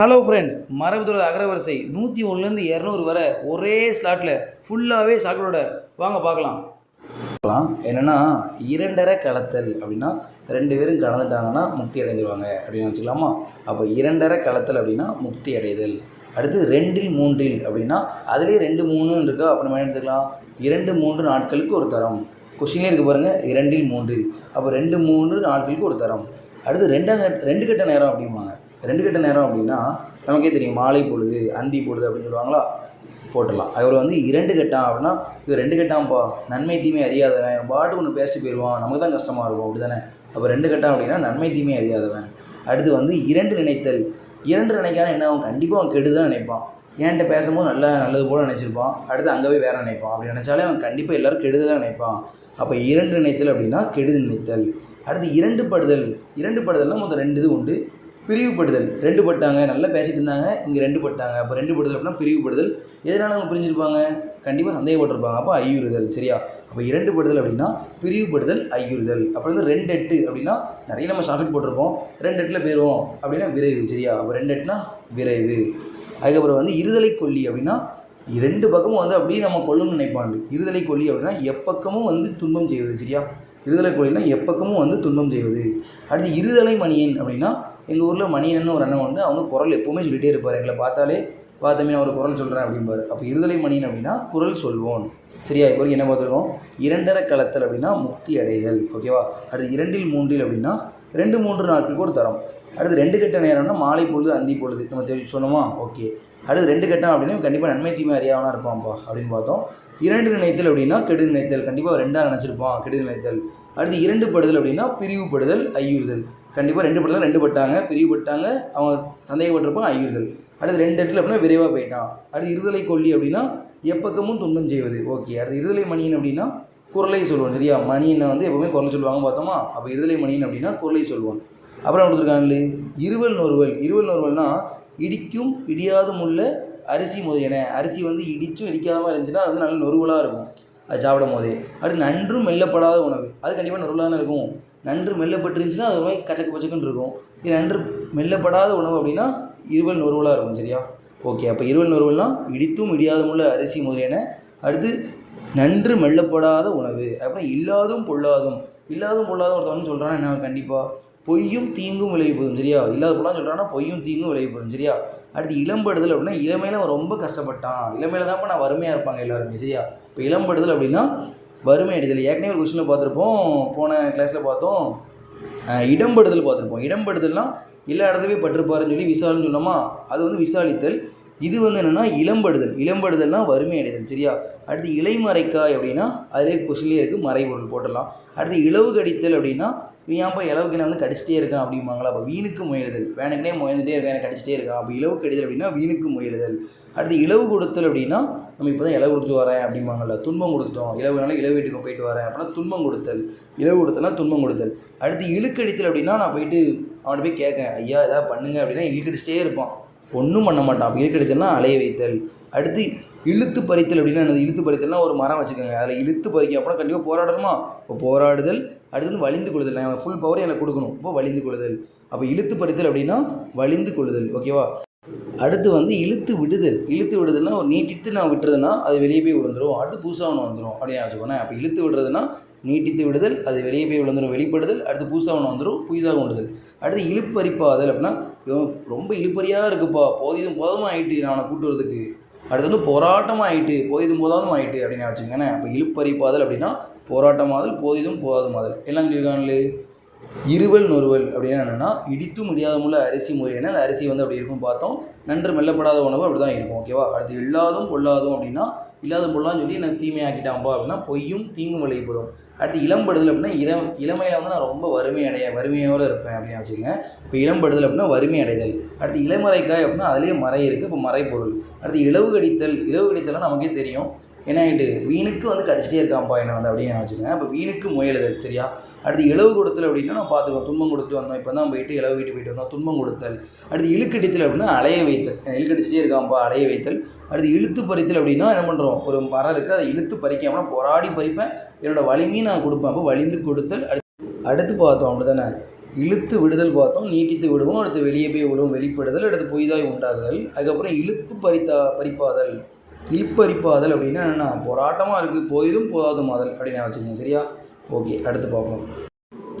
Hello friends மரபுத்தொடர் அகரவரிசை நூற்றி ஒன்றுலேருந்து இரநூறு வரை ஒரே ஸ்லாட்டில் ஃபுல்லாகவே சாக்களோட வாங்க பார்க்கலாம். பார்க்கலாம். என்னென்னா இரண்டரை கலத்தல் அப்படின்னா ரெண்டு பேரும் கலந்துட்டாங்கன்னா முக்தி அடைஞ்சிருவாங்க அப்படின்னு வச்சுக்கலாமா? அப்போ இரண்டரை கலத்தல் அப்படின்னா முக்தி அடைதல். அடுத்து ரெண்டில் மூன்றில் அப்படின்னா அதுலேயே ரெண்டு மூணுன்னு இருக்கா? அப்போ நம்ம எடுத்துக்கலாம்? இரண்டு மூன்று நாட்களுக்கு ஒரு தரம். கொஷின்லேயே இருக்கு பாருங்கள் இரண்டில் மூன்றில். அப்போ ரெண்டு மூன்று நாட்களுக்கு ஒரு தரம். அடுத்து ரெண்டாம் ரெண்டு கட்ட நேரம் அப்படிம்பாங்க. ரெண்டு கட்ட நேரம் அப்படின்னா நமக்கே தெரியும் மாலை பொழுது அந்தி பொழுது அப்படின்னு சொல்லுவாங்களா? போட்டுடலாம். அவர் வந்து இரண்டு கட்டான் அப்படின்னா இது ரெண்டு கட்டாம்ப்பா நன்மை தீமை அறியாதவன் பாட்டு ஒன்று பேசிட்டு போயிடுவான் நமக்கு தான் கஷ்டமாக இருக்கும் அப்படி தானே அப்போ ரெண்டு கட்டம் அப்படின்னா நன்மை தீமை அறியாதவன். அடுத்து வந்து இரண்டு நினைத்தல். இரண்டு நினைக்கான என்ன அவன் கண்டிப்பாக அவன் கெடுதான் நினைப்பான். என்கிட்ட பேசும்போது நல்லா நல்லது போல் நினச்சிருப்பான். அடுத்து அங்கே போய் வேறு நினைப்பான். அப்படி நினச்சாலே அவன் கண்டிப்பாக எல்லாரும் கெடுது தான் நினைப்பான். அப்போ இரண்டு நினைத்தல் அப்படின்னா கெடுது நினைத்தல். அடுத்து இரண்டு படுதல். இரண்டு படுதல்னால் மொத்தம் ரெண்டு இது உண்டு. பிரிவுபடுதல். ரெண்டு பட்டாங்க நல்லா பேசிகிட்டு இருந்தாங்க இங்கே ரெண்டு பட்டாங்க. அப்போ ரெண்டு படுதல் அப்படின்னா பிரிவுபடுதல். எதனால அவங்க பிரிஞ்சிருப்பாங்க? கண்டிப்பாக சந்தேகப்பட்டிருப்பாங்க. அப்போ ஐயுறுதல் சரியா? அப்போ இரண்டு படுதல் அப்படின்னா பிரிவுபடுதல் ஐயுறுதல். அப்புறம் வந்து ரெண்டு எட்டு அப்படின்னா நிறைய நம்ம ஷார்ட் போட்டிருப்போம். ரெண்டு எட்டில் போயிடுவோம் அப்படின்னா விரைவு சரியா? அப்போ ரெண்டு எட்டுனா விரைவு. அதுக்கப்புறம் வந்து இருதலை கொல்லி அப்படின்னா ரெண்டு பக்கமும் வந்து அப்படியே நம்ம கொல்லணும்னு நினைப்பாண்டு இருதலை கொல்லி அப்படின்னா எப்பக்கமும் வந்து துன்பம் செய்வது சரியா? இருதலை கொல்லினா எப்பக்கமும் வந்து துன்பம் செய்வது. அடுத்து இருதலை மணியன் அப்படின்னா எங்கள் ஊரில் மணியன்னு ஒரு அண்ணன் உண்டு அவங்க குரல் எப்போவுமே சொல்லிகிட்டே இருப்பார். எங்களை பார்த்தாலே பார்த்தமே நான் ஒரு குரல் சொல்கிறேன் அப்படிம்பாரு அப்போ இருதலை மணியன் அப்படின்னா குரல் சொல்வோன் சரியா? இப்போ வரைக்கும் என்ன பார்த்துருக்கோம்? இரண்டரை களத்தில் அப்படின்னா முக்தி அடைதல். ஓகேவா? அடுத்து இரண்டில் மூன்றில் அப்படின்னா ரெண்டு மூன்று நாட்களுக்கு ஒரு தரம். அடுத்து ரெண்டு கட்ட நேரம்னா மாலை பொழுது அந்தி பொழுது. நம்ம தெரி சொன்னோமா? ஓகே. அடுத்து ரெண்டு கட்டம் அப்படின்னா கண்டிப்பாக நன்மை தீமை அறியாவனா இருப்பான்ப்பா அப்படின்னு பார்த்தோம். இரண்டு நினைத்தல் அப்படின்னா கெடு நினைத்தல். கண்டிப்பாக ரெண்டாக நினச்சிருப்பான் கெடு நினைத்தல். அடுத்து இரண்டு படுதல் அப்படின்னா பிரிவுபடுதல் ஐயுறுதல். கண்டிப்பாக ரெண்டு படுதல் ரெண்டு பட்டாங்க பிரிவுபட்டாங்க அவன் சந்தேகப்பட்டிருப்பான் ஐயுறுதல் அடுத்து ரெண்டு இடத்துல அப்படின்னா விரைவாக போயிட்டான். அடுத்து இருதலை கொல்லி அப்படின்னா எப்பக்கமும் துன்பம் செய்வது. ஓகே அடுத்து இருதலை மணியன் அப்படின்னா குரலை சொல்லுவோம் சரியா? மணியனை வந்து எப்பவுமே குரலை சொல்லுவாங்க பார்த்தோமா? அப்போ இருதலை மணியன் அப்படின்னா குரலை சொல்லுவான். அப்புறம் கொடுத்துருக்காங்கல்ல இருவல் நொறுவல். இருவல் நொறுவல்னா இடிக்கும் இடியாதும் உள்ள அரிசி முதலியன. அரிசி வந்து இடிச்சும் இடிக்காத மாதிரி இருந்துச்சுன்னா அது வந்து நல்ல நொறுவலாக இருக்கும். அது சாப்பிடும் போதே. அடுத்து நன்றும் மெல்லப்படாத உணவு. அது கண்டிப்பாக நொறுவலாக தானே இருக்கும். நன்று மெல்லப்பட்டு இருந்துச்சுன்னா அது ஒரு மாதிரி கச்சக்கு பச்சக்குன்னு இருக்கும். இது நன்று மெல்லப்படாத உணவு அப்படின்னா இருவல் நொறுவலாக இருக்கும் சரியா? ஓகே அப்போ இருவல் நொறுவல்னால் இடித்தும் இடியாதும் உள்ள அரிசி முதலியன. அடுத்து நன்று மெல்லப்படாத உணவு. அப்புறம் இல்லாதும் பொல்லாதும். இல்லாதும் பொல்லாதும் ஒருத்தவன் சொல்கிறான் என்ன கண்டிப்பாக பொய்யும் தீங்கும் விளைய போதும் சரியா? இல்லாத போலாம் சொல்கிறான்னா பொய்யும் தீங்கும் விளைவிப்பதும் சரியா? அடுத்து இளம்படுதல் அப்படின்னா இளமையில அவன் ரொம்ப கஷ்டப்பட்டான். இளமையில தான் நான் வறுமையாக இருப்பாங்க எல்லாருமே சரியா? இப்போ இளம்படுதல் அப்படின்னா வறுமை அடைதல். ஏற்கனவே ஒரு கொஸ்டினில் பார்த்துருப்போம். போன கிளாஸில் பார்த்தோம். இடம்படுதல் பார்த்துருப்போம். இடம்படுதல்னால் எல்லா இடத்துலையும் பட்டிருப்பாருன்னு சொல்லி விசாலன்னு சொன்னோமா? அது வந்து விசாலித்தல். இது வந்து என்னென்னா இளம்படுதல் இளம்படுதல்னால் வறுமை அடைதல் சரியா? அடுத்து இலைமறைக்காய் அப்படின்னா அதிலே கொஸ்டின்லேயே இருக்குது மறைபொருள் போட்டுடலாம். அடுத்து இளவு கடித்தல் அப்படின்னா இவன் ஏன்ப்பா இளவுக்கு என்ன வந்து கடிச்சிட்டே இருக்கான் அப்படிம்பாங்களா. அப்போ வீணுக்கு முயலுதல். வேணுக்குனே முயந்துட்டே இருக்கேன் எனக்கு கடிச்சிட்டே இருக்கான் அப்போ இளவு கடிதல் அப்படின்னா வீணுக்கு முயலுதல். அடுத்து இலவு கொடுத்தல் அப்படின்னா நம்ம இப்போ தான் இலவு கொடுத்து வரேன் அப்படிம்பாங்கல்ல. துன்பம் கொடுத்துட்டோம். இலவுனால இலவு வீட்டுக்கு போயிட்டு வரேன். அப்படின்னா துன்பம் கொடுத்தல். இலவு கொடுத்தல்னா துன்பம் கொடுத்தல். அடுத்து இழுக்கடித்தல் அப்படின்னா நான் போயிட்டு அவன்கிட்ட போய் கேட்கேன். ஐயா ஏதாவது பண்ணுங்க அப்படின்னா இழுக்கடிச்சிட்டே இருப்பான். ஒன்றும் பண்ண மாட்டான். அப்போ இழுக்கடித்தல்னா அலைய வைத்தல். அடுத்து இழுத்து பறித்தல் அப்படின்னா என்னது? இழுத்து பறித்தல்னா ஒரு மரம் வச்சுக்கோங்க. அதில் இழுத்து பறிக்க அப்படின்னா கண்டிப்பாக போராடணுமா? இப்போ போராடுதல். அடுத்து வந்து வலிந்து கொள்ளுதல் நான் ஃபுல் பவர் எனக்கு கொடுக்கணும். அப்போ வலிந்து கொள்ளுதல் அப்போ இழுத்து பறித்தல் அப்படின்னா வலிந்து கொள்ளுதல் ஓகேவா அடுத்து வந்து இழுத்து விடுதல். இழுத்து விடுதல்னா ஒரு நீட்டித்து நான் விட்டுறதுன்னா அது வெளியே போய் விழுந்துடும் அடுத்து புதுசாக ஒன்று வந்துடும் அப்படின்னு வச்சுக்கோனே அப்போ இழுத்து விடுறதுன்னா நீட்டித்து விடுதல். அது வெளியே போய் விழுந்துடும் வெளிப்படுதல். அடுத்து புதுசாக ஒன்று வந்துடும் புதிதாக கொண்டுதல். அடுத்து இழுப்பறிப்பாதல் அப்படின்னா ரொம்ப இழுப்பறியாக இருக்குப்பா. போதியதும் போதமாக ஆயிட்டு நான் அவனை கூட்டு வரதுக்கு அடுத்து வந்து போராட்டமாக ஆயிட்டு போதிதும் போதாதும் ஆயிட்டு அப்படின்னு வச்சுக்கோங்கண்ணே அப்போ இழுப்பறிப்பாதல் அப்படின்னா போராட்டமாதல் போதிதும் போதாதுமாதல் எல்லாம் சொல்லியிருக்காங்களே இருவல் நொறுவல் அப்படின்னா என்னென்னா இடித்தும் முடியாதமுள்ள அரிசி முறையான அந்த அரிசி வந்து அப்படி இருக்கும் பார்த்தோம். நன்று மெல்லப்படாத உணவு அப்படி தான் இருக்கும் ஓகேவா அடுத்து இல்லாதும் பொல்லாதும் அப்படின்னா இல்லாத பொல்லான்னு சொல்லி எனக்கு தீமையாக்கிட்டான்பா அப்படின்னா பொய்யும் தீங்கும் விளைவிப்படும் அடுத்து இளம்படுதல் அப்படின்னா இளம் இளமையில் வந்து நான் ரொம்ப வறுமை அடைய வறுமையோடு இருப்பேன் அப்படின்னு வச்சுக்கோங்க. இப்போ இளம்படுதல் அப்படின்னா வறுமை அடைதல். அடுத்து இளமறைக்காய் அப்படின்னா அதுலேயே மறை இருக்குது இப்போ மறைப்பொருள் அடுத்து இளவு கடித்தல் இலவு கடித்தல்னா நமக்கே தெரியும். என்ன ஆகிட்டு வீணுக்கு வந்து கடிச்சிட்டே இருக்கான்ப்பா என்ன வந்து அப்படின்னு வச்சுக்கோங்க. அப்போ வீணுக்கு முயலுதல் சரியா? அடுத்து இலவு கொடுத்தல் அப்படின்னா நான் பார்த்துக்கோம் துன்பம் கொடுத்து வந்தோம். இப்போ தான் போயிட்டு இலவு வீட்டு போயிட்டு வந்தோம். துன்பம் கொடுத்தல். அடுத்து இழுக்கடித்தல் அப்படின்னா அலைய வைத்தல். இழுக்கடிச்சிட்டே இருக்கான்ப்பா அலைய வைத்தல். அடுத்து இழுத்து பறித்தல் அப்படின்னா என்ன பண்ணுறோம் ஒரு மரம் இருக்குது அதை இழுத்து பறிக்காம போராடி பறிப்பேன். என்னோடய வலிமையும் நான் கொடுப்பேன். அப்போ வலிந்து கொடுத்தல். அடுத்து அடுத்து பார்த்தோம் அப்படி தானே இழுத்து விடுதல் பார்த்தோம். நீட்டித்து விடுவோம். அடுத்து வெளியே போய் விடுவோம் வெளிப்படுதல். அடுத்து பொய்தாய் உண்டாகுதல். அதுக்கப்புறம் இழுத்து பறித்தா பறிப்பாதல். இழுப்பறிப்பாதல் அப்படின்னா என்னென்னா போராட்டமாக இருக்குது. போதிலும் போதாதுமாதல் அப்படின்னு நான் வச்சுக்கோங்க. சரியா? ஓகே அடுத்து பார்ப்போம்.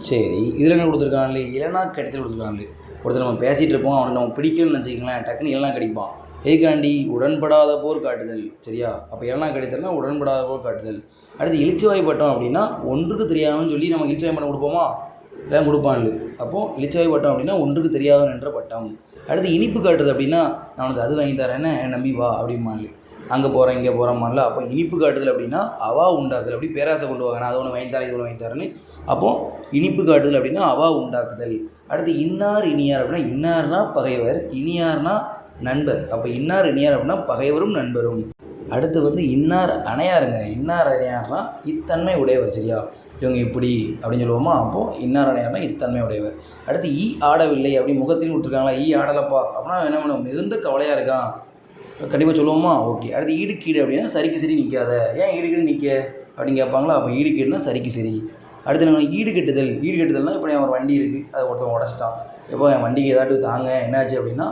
சரி இதில் என்ன கொடுத்துருக்காங்களே? இல்லைனா கடிதல் கொடுத்துருக்காங்களே? ஒருத்தர் நம்ம பேசிகிட்டு இருப்போம். அவனுக்கு நம்ம பிடிக்கணும்னு வச்சுக்கங்களேன் டக்குன்னு எல்லாம் கிடைப்பான். எதுக்காண்டி? உடன்படாத போர் காட்டுதல். சரியா? அப்போ எல்லாம் கிடைத்தல்னா உடன்படாத போர் காட்டுதல். அடுத்து இளிச்சுவாய் பட்டம் அப்படின்னா ஒன்றுக்கு தெரியாதுன்னு சொல்லி நம்ம இளிச்சுவாய் பட்டம் கொடுப்போமா? எல்லாம் கொடுப்பான்ல. அப்போது இளிச்சுவாய் பட்டம் அப்படின்னா ஒன்றுக்கு தெரியாதவன் என்ற பட்டம். அடுத்து இனிப்பு காட்டுது அப்படின்னா நான் உனக்கு அது வாங்கி தரேன்னு என் நம்பி வா அப்படிம்பான்ல. அங்கே போகிறேன் இங்கே போகிறோம்ல அப்போ இனிப்பு காட்டுதல் அப்படின்னா அவா உண்டாக்குதல். அப்படி பேராசை கொண்டு வாங்க. நான் அதை ஒன்று வாங்கி தரேன் இது ஒன்று வாங்கி தரேன்னு அப்போது இனிப்பு காட்டுதல் அப்படின்னா அவா உண்டாக்குதல். அடுத்து இன்னார் இனியார் அப்படின்னா இன்னார்னா பகைவர் இனியார்னா நண்பர். அப்போ இன்னார் இனியார் அப்படின்னா பகைவரும் நண்பரும். அடுத்து வந்து இன்னார் அணையாருங்க. இன்னார் அணையார்னா இத்தன்மை உடையவர் சரியா? இவங்க இப்படி அப்படின்னு சொல்லுவோமா? அப்போது இன்னார் அணையார்னா இத்தன்மை உடையவர். அடுத்து ஈ ஆடவில்லை அப்படி முகத்திலும் விட்டுருக்காங்களா? ஈ ஆடலப்பா. அப்படின்னா என்ன பண்ணுவோம்? மிகுந்த கவலையாக இருக்கான். கண்டிப்பாக சொல்லுவோமா? ஓகே. அடுத்து ஈடுக்கீடு அப்படின்னா சரிக்கு சரி நிற்காத ஏன் ஈடுக்கீடு நிற்க அப்படின்னு கேட்பாங்களா? அப்போ ஈடுக்கீடுனா சரிக்கு சரி. அடுத்து நம்ம ஈடு கட்டுதல் ஈடு கட்டுதல்னா இப்போ என் ஒரு வண்டி இருக்குது அதை ஒருத்தன் உடச்சிட்டான். எப்போ என் வண்டிக்கு ஏதாட்டும் தாங்க என்னாச்சு அப்படின்னா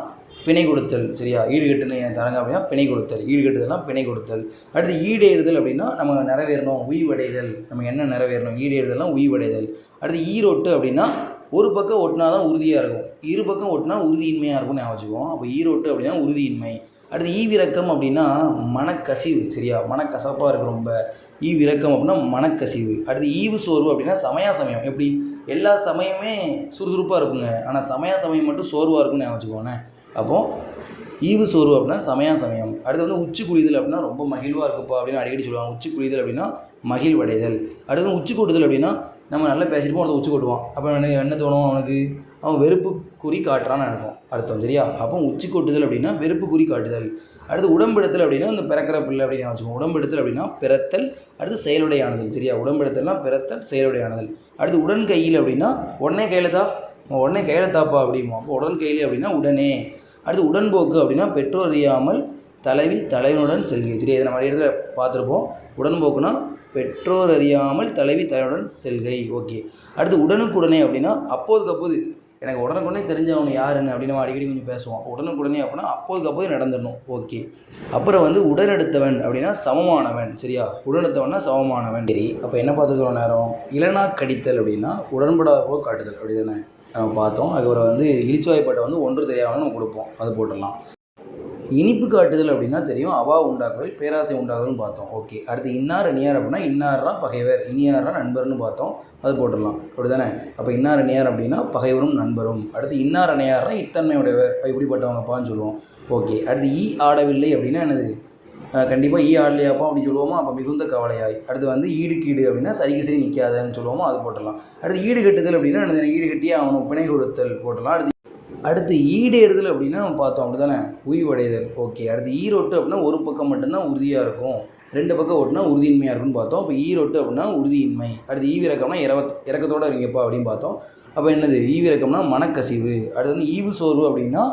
பிணை கொடுத்தல். சரியா? ஈடுகட்டுன்னு தரங்க அப்படின்னா பிணை கொடுத்தல். ஈடுகட்டுதல்னா பிணை கொடுத்தல். அடுத்து ஈடேறுதல் அப்படின்னா நம்ம நிறைவேறணும். உய்வடைதல். நம்ம என்ன நிறைவேறணும்? ஈடேறுதல்னா உய்வடைதல். அடுத்து ஈரோட்டு அப்படின்னா ஒரு பக்கம் ஒட்டினா தான் உறுதியாக இருக்கும். இரு பக்கம் ஒட்டினா உறுதியின்மையாக இருக்கும்னு ஞாபகம் வச்சுக்குவோம். அப்போ ஈரோட்டு அப்படின்னா உறுதியின்மை. அடுத்து ஈவிரக்கம் அப்படின்னா மனக்கசிவு சரியா? மனக்கசப்பாக இருக்குது ரொம்ப. ஈவிரக்கம் அப்படின்னா மனக்கசிவு. அடுத்து ஈவு சோர்வு அப்படின்னா சமயா சமயம். எப்படி? எல்லா சமயமே சுறுசுறுப்பாக இருக்குங்க. ஆனால் சமயா சமயம் மட்டும் சோர்வாக இருக்கும்னு ஞாபகம் வச்சுக்கோண்ணே அப்போது ஈவு சோர்வு அப்படின்னா சமயா சமயம். அடுத்து வந்து உச்சி குளிதல் அப்படின்னா ரொம்ப மகிழ்வாக இருக்குப்பா அப்படின்னு அடிக்கடி சொல்லுவாங்க. உச்சி குளிதல் அப்படின்னா மகிழ்வடைதல். அடுத்து உச்சி கூட்டுதல் அப்படின்னா நம்ம நல்லா பேசிட்டு ஒருத்தன் உச்சி கொட்டுவான். அப்போ எனக்கு என்ன தோணும் அவனுக்கு? அவன் வெறுப்பு குறி காட்டுறான்னு நினைக்கும் அர்த்தம் சரியா? அப்போ உச்சி கொட்டுதல் அப்படின்னா வெறுப்பு குறி காட்டுதல். அடுத்து உடம்பெடுத்தல் அப்படின்னா இந்த பிறக்கிற பிள்ளை அப்படின்னு வச்சுக்கோங்க. உடம்பெடுத்தல் அப்படின்னா பிறத்தல் அடுத்து செயலுடையானதல் சரியா? உடம்பெடுத்தல்னா பிறத்தல் செயலுடையானதல். அடுத்து உடன் கையில் அப்படின்னா உடனே கையில் தான் உடனே கையில் தாப்பா அப்படிமா அப்போ உடன் கையில் அப்படின்னா உடனே. அடுத்து உடன்போக்கு அப்படின்னா பெற்றோர் அறியாமல் தலைவி தலைவனுடன் செல்கை சரி இதை நம்ம இடத்துல பார்த்துருப்போம். உடன்போக்குனா பெற்றோர் அறியாமல் தலைவி தலைவனுடன் செல்கை ஓகே. அடுத்து உடனுக்குடனே அப்படின்னா அப்போதுக்கு அப்போது எனக்கு உடனுக்குடனே தெரிஞ்சவன் யாருன்னு அப்படின்னு நம்ம அடிக்கடி கொஞ்சம் பேசுவோம் உடனுக்குடனே அப்படின்னா அப்போதுக்கு அப்போது நடந்துடணும். ஓகே. அப்புறம் வந்து உடனெடுத்தவன் அப்படின்னா சமமானவன். சரியா? உடனெடுத்தவன்னா சமமானவன். சரி அப்போ என்ன பார்த்துக்கிறோம் நேரம்? இளனா கடித்தல் அப்படின்னா உடன்படாத போல் காட்டுதல். அப்படி தானே நம்ம பார்த்தோம். அதுக்கப்புறம் வந்து இலிச்சுவாய்ப்பட்டை வந்து ஒன்று தெரியாமல் நம்ம கொடுப்போம். அது போட்டுடலாம். இனிப்பு காட்டுதல் அப்படின்னா தெரியும். அவா உண்டாக்குதல் பேராசை உண்டாகுதல்னு பார்த்தோம். ஓகே. அடுத்து இன்னார் இனியார் அப்படின்னா இன்னார்னா பகைவர். இனியார்னா நண்பர்னு பார்த்தோம். அது போட்டுடலாம். அப்படி தானே அப்போ இன்னார் இனியார் அப்படின்னா பகைவரும் நண்பரும். அடுத்து இன்னார் அணையார்னா இத்தன்மையுடையவர். இப்படிப்பட்டவங்கப்பான்னு சொல்லுவோம். ஓகே. அடுத்து ஈ ஆடவில்லை அப்படின்னா என்னது? கண்டிப்பாக ஈ ஆடலையாப்பா அப்படின்னு சொல்லுவோமா? அப்போ மிகுந்த கவலையாய். அடுத்து வந்து ஈடு கீடு அப்படின்னா சரிக்கு சரி நிற்காதுன்னு சொல்லுவோமா அது போட்டுடலாம். அடுத்து ஈடு கட்டுதல் அப்படின்னா என்னது? ஈடு கட்டி அவனுக்கு பிணை கொடுத்தல் போட்டலாம் அடுத்து அடுத்து ஈடேறுதல் அப்படின்னா நம்ம பார்த்தோம் அப்படி தானே உய்வடைதல். ஓகே அடுத்து ஈரோட்டு அப்படின்னா ஒரு பக்கம் மட்டும்தான் உறுதியாக இருக்கும். ரெண்டு பக்கம் ஓட்டுனா உறுதியின்மையாக இருக்கும்னு பார்த்தோம். அப்போ ஈரோட்டு அப்படின்னா உறுதியின்மை. அடுத்து ஈவிரக்கம்னா இறவ இறக்கத்தோடு இருங்கப்பா அப்படின்னு பார்த்தோம். அப்போ என்னது? ஈவிரக்கம்னா மனக்கசிவு. அடுத்து வந்து ஈவு சோர்வு அப்படின்னா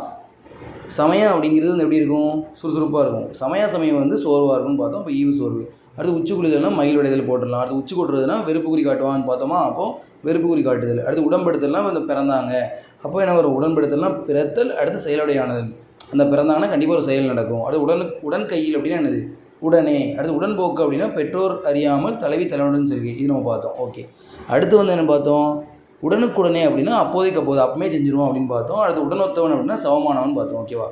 சமயம் அப்படிங்கிறது வந்து எப்படி இருக்கும்? சுறுசுறுப்பாக இருக்கும். சமயா சமயம் வந்து சோர்வாக இருக்கும்னு பார்த்தோம். அப்போ ஈவு சோர்வு. அடுத்து உச்சி குளிதல்னா மயில் உடைதல் போட்டுடலாம். அடுத்து உச்சி கொட்டுறதுனா வெறுப்பு குறி காட்டுவான்னு பார்த்தோமா? அப்போது வெறுப்பு குறி காட்டுதல். அடுத்து உடம்படுத்தல்லாம் வந்து பிறந்தாங்க. அப்போ என்ன ஒரு உடன்படுத்தல்னால் பிறத்தல் அடுத்து செயலுடையானது. அந்த பிறந்தாங்கன்னா கண்டிப்பாக ஒரு செயல் நடக்கும். அடுத்து உடனுக்கு உடன் கையில் அப்படின்னா என்னது? உடனே. அடுத்து உடன்போக்கு அப்படின்னா பெற்றோர் அறியாமல் தலைவி தலைவனுடன் செல்கை. இது நம்ம பார்த்தோம். ஓகே. அடுத்து வந்து என்ன பார்த்தோம்? உடனுக்குடனே அப்படின்னா அப்போதைக்கு அப்போது அப்பமே செஞ்சிருவோம் அப்படின்னு பார்த்தோம். அடுத்து உடனொத்தவன் அப்படின்னா சமமானவன் பார்த்தோம். ஓகேவா?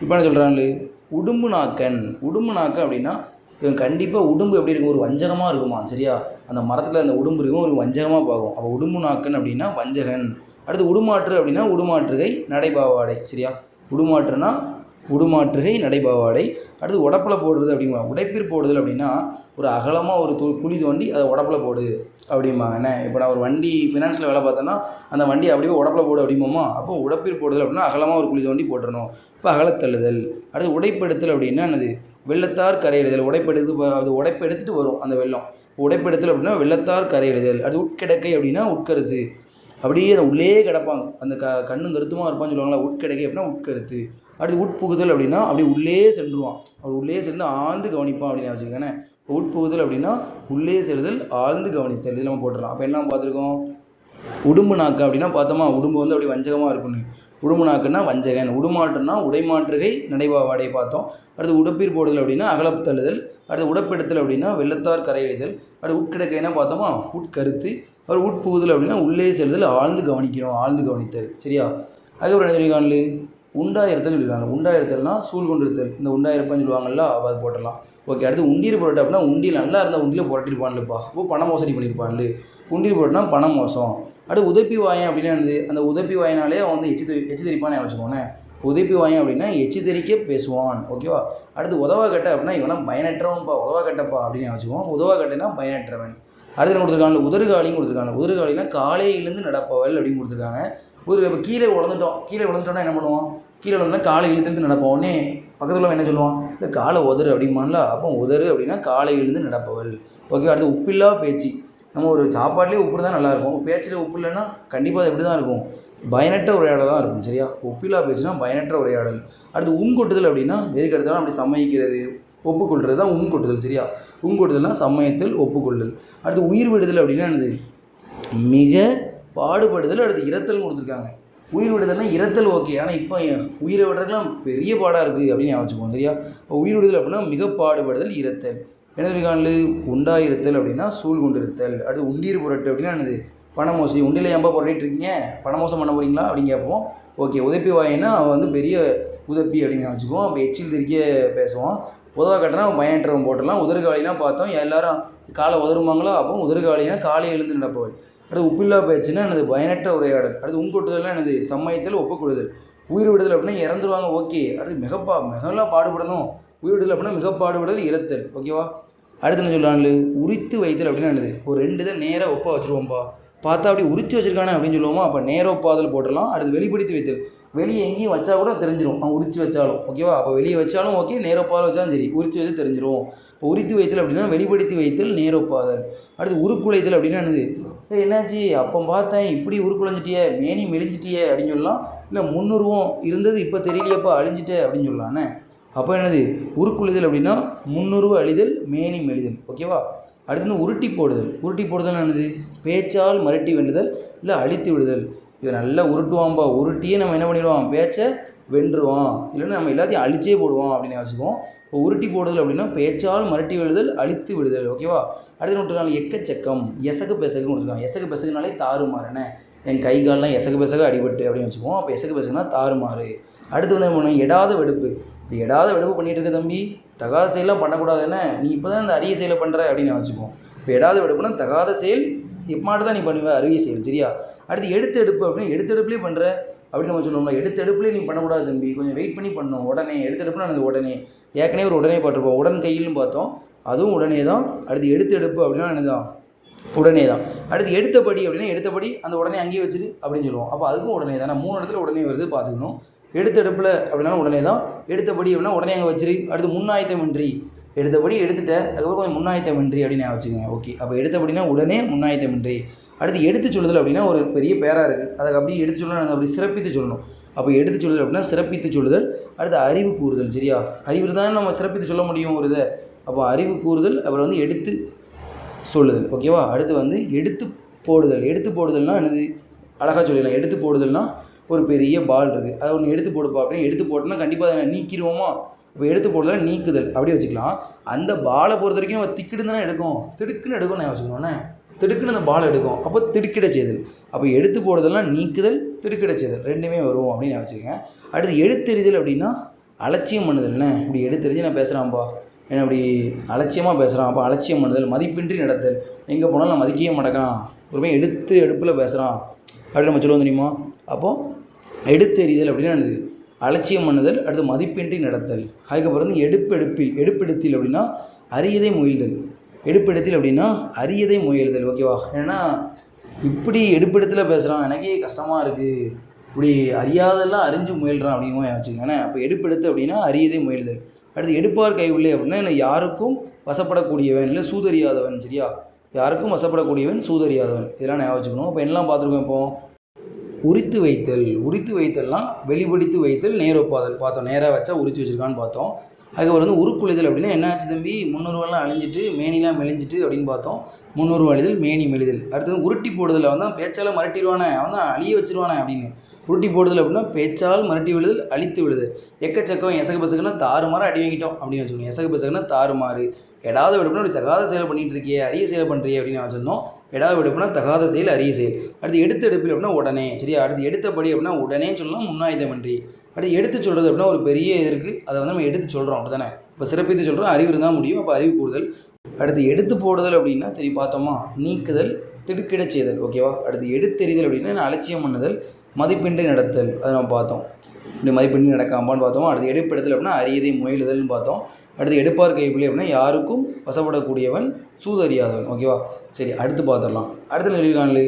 இப்போ என்ன சொல்கிறாங்களே உடும்பு நாக்கன். உடும்பு நாக்கன் அப்படின்னா இவன் கண்டிப்பாக உடும்பு எப்படி இருக்கும்? ஒரு வஞ்சகமாக இருக்குமா? சரியா? அந்த மரத்தில் அந்த உடும்பு இருக்கும். ஒரு வஞ்சகமாக பார்க்கும். அப்போ உடும்பு நாக்கன் அப்படின்னா வஞ்சகன். அடுத்து உடுமாற்று அப்படின்னா உடுமாற்றுகை நடைபாவாடை. சரியா? உடுமாற்றுனா உடுமாற்றுகை நடைபாவாடை. அடுத்து உடப்பில் போடுறது அப்படிமா உடைப்பிற் போடுதல் அப்படின்னா ஒரு அகலமாக ஒரு து குழி தோண்டி அதை உடப்பில் போடு அப்படிம்பாங்க. என்ன? இப்போ நான் ஒரு வண்டி ஃபினான்ஸில் வேலை பார்த்தேன்னா அந்த வண்டி அப்படியே உடப்பில் போடு அப்படிம்போமா? அப்போ உடப்பிற் போடுதல் அப்படின்னா அகலமாக ஒரு குழி தோண்டி போட்டுறணும். இப்போ அகலத்தள்ளுதல் அடுத்து உடைப்படுத்தல் அப்படின்னா என்னது? வெள்ளத்தார் கரையிடுதல். உடைப்பெடுத்து அது உடைப்பெடுத்துட்டு வரும் அந்த வெள்ளம். உடைப்பெடுத்தல் அப்படின்னா வெள்ளத்தார் கரையிடுதல். அது உட்கிடக்கை அப்படின்னா உட்கருத்து. அப்படியே அந்த உள்ளே கிடப்பாங்க. அந்த க கண்ணும் கருத்துமாக இருப்பான்னு சொல்லுவாங்களா உட்கிடக்கை அப்படின்னா உட்கருத்து. அடுத்து உட்புகுதல் அப்படின்னா அப்படியே உள்ளே சென்றுவான். அவர் உள்ளே சென்று ஆழ்ந்து கவனிப்பான் அப்படின்னு வச்சுக்கோங்க உட்புகுதல் அப்படின்னா உள்ளே செல்லுதல் ஆழ்ந்து கவனித்தல். இதில் நம்ம போட்டுடலாம். அப்போ என்ன பார்த்துருக்கோம்? உடும்பு நாக்கு அப்படின்னா பார்த்தோமா உடும்பு வந்து அப்படி வஞ்சகமாக இருக்குன்னு உடுமுனாக்குன்னா வஞ்சகன் உடுமாற்றுனா உடைமாற்றுகை நடைபாவாடை பார்த்தோம். அடுத்து உடப்பீர் போடுதல் அப்படின்னா அகலப் தள்ளுதல். அடுத்து உடப்பெடுத்தல் அப்படின்னா வெள்ளத்தார் கரையெழுதல் அடுத்து உட்கிடக்கைன்னா பார்த்தோமா? உட்கருத்து. அப்புறம் உட்புகுதல் அப்படின்னா உள்ளே செல்லுதல் ஆழ்ந்து கவனிக்கணும் ஆழ்ந்து கவனித்தல். சரியா? அதுக்கப்புறம் என்ன சொல்லியிருக்காங்களே? உண்டாயிருத்தல் சொல்லியிருக்காங்க. உண்டாயிருத்தல்னா சூழ் கொண்டிருத்தல். இந்த உண்டாயிருப்பான்னு சொல்லுவாங்கல்ல அப்ப அது போட்டலாம். ஓகே அடுத்து உண்டீர் புரட்டு அப்படின்னா உண்டியில் நல்லா இருந்தால் உண்டியில் புரட்டிருப்பான்லப்பா அப்போ பண மோசடி பண்ணியிருப்பான்ல. உண்டீர் புரட்டுனா பண மோசம். அடுத்து உதப்பி வாயன் அப்படின்னா என்னது? அந்த உதப்பி வாயினாலே அவன் வந்து எச்சி எச்சி தெரிப்பானே வச்சுக்கோனே உதப்பி வாயன் அப்படின்னா எச்சி தெரிக்க பேசுவான். ஓகேவா அடுத்து உதவா கட்ட அப்படின்னா இவனா பயனற்றவன்ப்பா உதவா கட்டப்பா அப்படின்னு வச்சுக்குவோம் உதவா கட்டனா பயனற்றவன். அடுத்து என்ன கொடுத்துருக்காங்க? உதறுகாலியும் கொடுத்துருக்காங்க. உதறுகாலினா காலையிலேருந்து நடப்பவள் அப்படின்னு கொடுத்துருக்காங்க. ஒரு இப்போ கீழே விழுந்துட்டோம். கீழே விழுந்துட்டோம்னா என்ன பண்ணுவோம் கீழே விழுந்தா காலை இழுத்துலேருந்து நடப்போம். உடனே பக்கத்தில் உள்ளவன் என்ன சொல்லுவான்? இல்லை காலை உதறு அப்படிமான்ல அப்போ உதறு அப்படின்னா காலை இழுந்து நடப்பவள் ஓகே அடுத்து உப்பில்லா பேச்சு. நம்ம ஒரு சாப்பாட்லேயே உப்பு தான் நல்லா இருக்கும் பேச்சில் உப்பு இல்லைன்னா கண்டிப்பாக அது எப்படி தான் இருக்கும். பயனற்ற உரையாடல் தான் இருக்கும் சரியா? ஒப்பிலா பேச்சுனா பயனற்ற உரையாடல் அடுத்து உன் கொட்டுதல் அப்படின்னா எதுக்கு எடுத்தாலும் அப்படி சமைக்கிறது ஒப்புக்கொள்கிறது தான் உன் கொட்டுதல் சரியா? உன் கொட்டுதல்னா சமயத்தில் ஒப்புக்கொள்ளுதல். அடுத்து உயிர் விடுதல் அப்படின்னா என்னது? மிக பாடுபடுதல் அடுத்து இரத்தல் கொடுத்துருக்காங்க. உயிர் விடுதல்னா இரத்தல் ஓகே. ஆனால் இப்போ உயிரை விடுறதுலாம் பெரிய பாடாக இருக்குது அப்படின்னு ஞாபகம் வச்சுக்கோங்க சரியா? இப்போ உயிர் விடுதல் அப்படின்னா மிக பாடுபடுதல் இரத்தல். என்ன சொல்லியிருக்காங்க உண்டாயிருத்தல் அப்படின்னா சூழ் கொண்டிருத்தல். அடுத்து உண்டீர் புரட்டு அப்படின்னா என்னது? பணமோசடி. உண்டியில் ஏன்பா புரட்டிட்டு இருக்கீங்க பணமோசம் பண்ண போறீங்களா அப்படின்னு கேட்போம். ஓகே உதப்பி வாயின்னா அவன் வந்து பெரிய உதப்பி அப்படின்னு வச்சுக்குவோம். அப்போ எச்சில் திரிக்க பேசுவான். உதவ கட்டினா பயனற்றவன் போட்டுடலாம். உதறுகாலினா பார்த்தோம். எல்லாரும் காலை உதருமாங்களோ அப்போ உதிர்காலினா காலை எழுந்து நடப்பவள். அடுத்து உப்பில்லா பேச்சுன்னா எனது பயனற்ற உரையாடல். அடுத்து உங்கொட்டுதல்லாம் எனது சமயத்தில் ஒப்புக்கொடுதல் உயிர் விடுதல் அப்படின்னா இறந்துருவாங்க. ஓகே. அடுத்து மிகப்பா மிகலாம் பாடுபடணும். உயிர் விடுதல் அப்படின்னா மிக பாடுபடுதல் இறத்தல். ஓகேவா? அடுத்து என்ன சொல்கிறாங்க உரித்து வைத்தல் அப்படின்னா என்னது? ஒரு ரெண்டு இதை நேராக ஒப்பா வச்சுருவோம்ப்பா பார்த்தா அப்படி உரித்து வச்சிருக்கானே அப்படின்னு சொல்லுவோமா? அப்போ நேர ஒப்பாதல் போட்டுடலாம். அடுத்து வெளிப்படுத்தி வைத்தல். வெளியே எங்கேயும் வச்சா கூட தெரிஞ்சிடும் அவன் உரித்து வச்சாலும். ஓகேவா அப்போ வெளியே வச்சாலும் ஓகே நேரொப்பாதல் வச்சாலும் சரி. உரித்து வச்சு தெரிஞ்சிடும் இப்போ உரித்து வைத்தல் அப்படின்னா வெளிப்படுத்தி வைத்தல் நேரொப்பாதல் அடுத்து உருக்குலைத்தல் அப்படின்னா என்னது? என்னாச்சு? அப்போ பார்த்தேன். இப்படி உருக்குலைஞ்சிட்டியே. மேனி மெலிஞ்சிட்டியே அப்படின்னு சொல்லலாம். இல்லை முந்நூறுவோம் இருந்தது இப்போ தெரியலையப்பா அழிஞ்சிட்டே அப்படின்னு சொல்லலாண்ணே அப்போ என்னது? உருக்குழுதல் அப்படின்னா முன்னுருவ அழிதல் மேனி மெலிதல். ஓகேவா அடுத்து உருட்டி போடுதல். உருட்டி போடுதல் என்னது? பேச்சால் மிரட்டி வென்றுதல் இல்லை அழித்து விடுதல். இதை நல்லா உருட்டுவான்பா. உருட்டியே நம்ம என்ன பண்ணிடுவோம்? பேச்சை வென்றுவான் இல்லைன்னா நம்ம எல்லாத்தையும் அழிச்சே போடுவோம் அப்படின்னு வச்சுக்குவோம் இப்போ உருட்டி போடுதல் அப்படின்னா பேச்சால் மிரட்டி விடுதல் அழித்து விடுதல். ஓகேவா அடுத்து விட்டுருக்காங்க எக்கச்சக்கம். எசகு பெசகுன்னு கொடுத்துருக்காங்க. எசகு பெசகுனாலே தாறுமாறுனே என் கை கால்லாம் எசகு பெசக அடிபட்டு அப்படின்னு வச்சுக்குவோம் அப்போ எசகு பெசகுனா தாறுமாறு அடுத்து வந்து என்ன பண்ணுவோம் எடாத வெடுப்பு. இப்படி எடாத வெடுப்பு பண்ணிகிட்டு இருக்க தம்பி. தகாத செயலாம் பண்ணக்கூடாது என்ன நீ இப்போ தான் இந்த அரிய செயலை பண்ணுற அப்படின்னு வச்சுப்போம் இப்போ எடாத வெடுப்புனா தகாத செயல் இப்பாட்டு தான் நீ பண்ணுவ அரிய செயல் சரியா? அடுத்து எடுத்து எடுப்பு அப்படின்னு எடுத்து எடுப்புலேயே பண்ணுற அப்படின்னு நம்ம சொல்லுவோம்ல. எடுத்து எடுப்புலேயே நீ பண்ணக்கூடாது தம்பி. கொஞ்சம் வெயிட் பண்ணி பண்ணணும் உடனே எடுத்து எடுப்புனா எனக்கு உடனே? ஏற்கனவே ஒரு உடனே பார்த்துருப்போம் உடன் கையிலும் பார்த்தோம். அதுவும் உடனே தான். அடுத்து எடுத்து எடுப்பு அப்படின்னா என்னதான் உடனே தான். அடுத்து எடுத்தபடி அப்படின்னா எடுத்தபடி அந்த உடனே அங்கேயே வச்சுரு அப்படின்னு சொல்லுவோம். அப்போ அதுக்கும் உடனே தான். நான் மூணு இடத்துல உடனே வருது பார்த்துக்கணும். எடுத்த எடுப்பில் அப்படின்னா உடனே தான் எடுத்தபடி அப்படின்னா உடனே அங்கே வச்சிரு. அடுத்து முன்னாயத்தமின்றி எடுத்தபடி எடுத்துட்டேன் அதுக்கப்புறம் கொஞ்சம் முன்னாயத்தமின்றி அப்படின்னு நான் வச்சுக்கோங்க. ஓகே. அப்போ எடுத்தபடினா உடனே முன்னாயத்தமின்றி அடுத்து எடுத்து சொல்லுதல் அப்படின்னா ஒரு பெரிய பேராக இருக்குது அதை அப்படியே எடுத்து சொல்லணும் அப்படி சிறப்பித்து சொல்லணும். அப்போ எடுத்து சொல்லுதல் அப்படின்னா சிறப்பித்து சொல்லுதல். அடுத்து அறிவு கூறுதல் சரியா? அறிவு தான் நம்ம சிறப்பித்து சொல்ல முடியும் ஒரு இதை. அப்போ அறிவு கூறுதல் அப்புறம் வந்து எடுத்து சொல்லுதல். ஓகேவா? அடுத்து வந்து எடுத்து போடுதல். எடுத்து போடுதல்னால் என்னது? அழகாக சொல்லிடலாம். எடுத்து போடுதல்னால் ஒரு பெரிய பால் இருக்குது அதை ஒன்று எடுத்து போடுப்பா அப்படின்னு எடுத்து போட்டோம்னா கண்டிப்பாக அதை நீக்கிடுவோமா? இப்போ எடுத்து போடுதல் நீக்குதல். அப்படியே வச்சுக்கலாம். அந்த பாலை பொறுத்த வரைக்கும் நம்ம திக்கிடுன்னு தானே எடுக்கும். திடுக்குன்னு எடுக்கும் நான் வச்சுக்கோண்ணே திடுக்குன்னு அந்த பால் எடுக்கும். அப்போ திடுக்கிட செய்தல். அப்போ எடுத்து போடுறதெல்லாம் நீக்குதல் திடுக்கிட செய்தல். ரெண்டுமே வரும் அப்படின்னு நான் வச்சுக்கோங்க அடுத்து எடுத்தெறிதல் அப்படின்னா அலட்சியம் பண்ணுதல்னே இப்படி எடுத்தெறிஞ்சு நான் பேசுகிறான்பா என்ன அப்படி அலட்சியமாக பேசுகிறான் அப்போ அலட்சியம் பண்ணுதல் மதிப்பின்றி நடத்தல். எங்கே போனாலும் நான் மதிக்கவே மாட்டேக்கான் ஒருமே எடுத்து எடுப்பில் பேசுகிறான் அப்படின்னு நம்ம சொல்லுவோம் தெரியுமா? அப்போது எடுத்தெறிதல் அப்படின்னா என்னது? அலட்சியம் பண்ணுதல் அடுத்து மதிப்பின்றி நடத்தல். அதுக்கப்புறம் வந்து எடுப்பெடுப்பில் எடுப்பெடுத்தில் அப்படின்னா அரியதை முயல்தல் எடுப்பெடுத்தில் அப்படின்னா அரியதை முயல்தல் ஓகேவா ஏன்னா இப்படி எடுப்பெடுத்தில் பேசுகிறான் எனக்கே கஷ்டமாக இருக்குது இப்படி அறியாதெல்லாம் அறிஞ்சு முயல்றான் அப்படிங்கிற வச்சுக்கோங்க அப்போ எடுப்பெடுத்து அப்படின்னா அரியதை முயல்தல் அடுத்து எடுப்பார் கைவில்லை அப்படின்னா என்ன? யாருக்கும் வசப்படக்கூடியவன் இல்லை சூதறியாதவன் சரியா? யாருக்கும் வசப்படக்கூடியவன் சூதறியாதவன். இதெல்லாம் ஞாபகம் வச்சுக்கணும். அப்போ என்னெல்லாம் பார்த்துருக்கோம் இப்போது உரித்து வைத்தல். உரித்து வைத்தல்னா வெளிப்படுத்தி வைத்தல் நேரொப்பாதல். பார்த்தோம் நேராக வச்சா உரித்து வச்சுருக்கான்னு பார்த்தோம். அதுக்கப்புறம் வந்து உருக்குழிதல் அப்படின்னா என்னாச்சு தம்பி? முன்னூறுவெல்லாம் அழிஞ்சிட்டு மேனிலாம் மெலிஞ்சிட்டு அப்படின்னு பார்த்தோம். முன்னூறு அழிதல் மேனி மெலிதல். அடுத்தது உருட்டி போடுதல். அவன் தான் பேச்சால் மிரட்டிடுவானே அவன் தான் அழிய வச்சிருவானே அப்படின்னு. உருட்டி போடுதல் அப்படின்னா பேச்சால் மிரட்டி விழுதல் அழித்து விழுது எக்கச்சக்கம் எசகு பசகுனா தாறுமாறு அடி வாங்கிட்டோம் அப்படின்னு வச்சுக்கோங்க எசகு பசகுனா தாறுமாறு. எடாத விடுப்புனா இப்படி தகாத செயலை பண்ணிட்டு இருக்கியே அரிய செயலை பண்ணுறியே அப்படின்னு வச்சுருந்தோம். எடாத விடுப்புனா தகாத செயல் அரிய செயல். அடுத்து எடுத்து எடுப்பில் அப்படின்னா உடனே. சரியா? அடுத்து எடுத்தபடி அப்படின்னா உடனே சொல்லலாம் முன்னாயுதம் அடுத்து எடுத்து சொல்கிறது அப்படின்னா ஒரு பெரிய இது இருக்குது அதை வந்து நம்ம எடுத்து சொல்கிறோம் அப்படி தானே இப்போ சிறப்பித்து சொல்கிறோம் அறிவு இருந்தால் முடியும். அப்போ அறிவு கூடுதல் அடுத்து எடுத்து போடுதல் அப்படின்னா சரி பார்த்தோமா? நீக்குதல் திடுக்கிடச் செய்தல். ஓகேவா அடுத்து எடுத்தெறிதல் அப்படின்னா அலட்சியம் பண்ணுதல் மதிப்பின்றி நடத்தல். அதை நம்ம பார்த்தோம். இப்படி மதிப்பின்றி நடக்காமான்னு பார்த்தோம் அடுத்து எடுப்பெடுத்தல் அப்படின்னா அரியதை முயலுதல்னு பார்த்தோம். அடுத்து எடுப்பார் கைப்பிள்ளை அப்படின்னா யாருக்கும் வசப்படக்கூடியவன் சூதறியாதவன் ஓகேவா சரி அடுத்து பார்த்துடலாம். அடுத்த நிலைக்கானல்